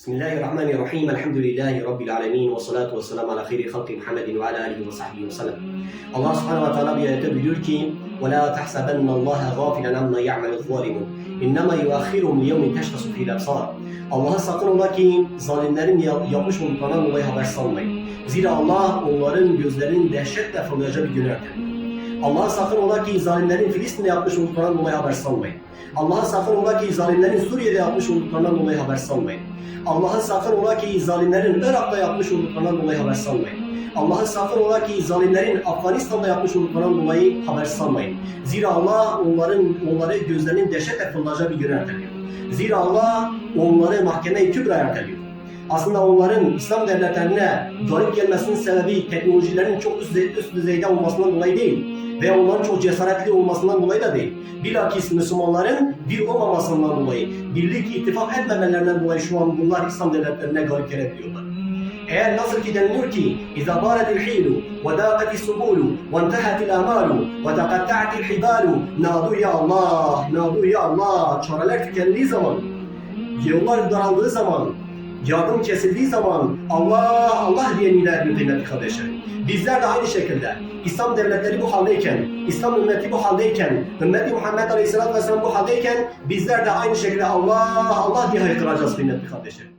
بسم الله الرحمن الرحيم. الحمد لله رب العالمين والصلاة والسلام على خير خلق محمد وعلى آله وصحبه وسلم. الله سبحانه وتعالى يقول ولا تحسبن الله غافلا عما يعمل الظالمون. إنما يؤخرهم ليوم تشخص في الأبصار. الله سقرون لك ظالمين يقوش من قنام الله بس الله زير الله ونورن بيوزرين دهشتة فلجب جنرتهم Allah'a sakın ola ki zalimlerin Filistin'de yapmış olduklarından dolayı haber salmayın. Allah'a sakın ola ki zalimlerin Suriye'de yapmış olduklarından dolayı haber salmayın. Allah'a sakın ola ki zalimlerin Irak'ta yapmış olduklarından dolayı haber salmayın. Allah'a sakın ola ki zalimlerin Afganistan'da yapmış olduklarından dolayı haber salmayın. Zira Allah onların onları gözlerinin dehşetle fırlayacağı bir gün erteliyor. Zira Allah onları mahkeme-i kübra erteliyor. Aslında onların İslam devletlerine galip gelmesinin sebebi teknolojilerin çok üst düzeyde olmasından dolayı değil ve onların çok cesaretli olmasından dolayı da değil. Bilakis Müslümanların bir olmamasından dolayı, birlik ittifak etmemelerinden dolayı şu an bunlar İslam devletlerine galip gelebiliyorlar. Eğer nasıl ki deniliyor ki اِذَا بَارَتِ الْحِيلُ وَدَاقَتِ السُّبُولُ وَانْتَهَتِ الْاَمَالُ وَتَقَطَّعَتِ الْحِبَالُ نَادُوا ya Allah, نَادُوا ya Allah Çareler tükendiği zaman, yollar daraldığı zaman, yardım kesildiği zaman Allah Allah diye niler ediyor kıymetli kardeşlerim. Bizler de aynı şekilde İslam devletleri bu haldeyken, İslam ümmeti bu haldeyken, ümmeti Muhammed Aleyhisselatü Vesselam bu haldeyken bizler de aynı şekilde Allah Allah diye haykıracağız kıymetli kardeşlerim.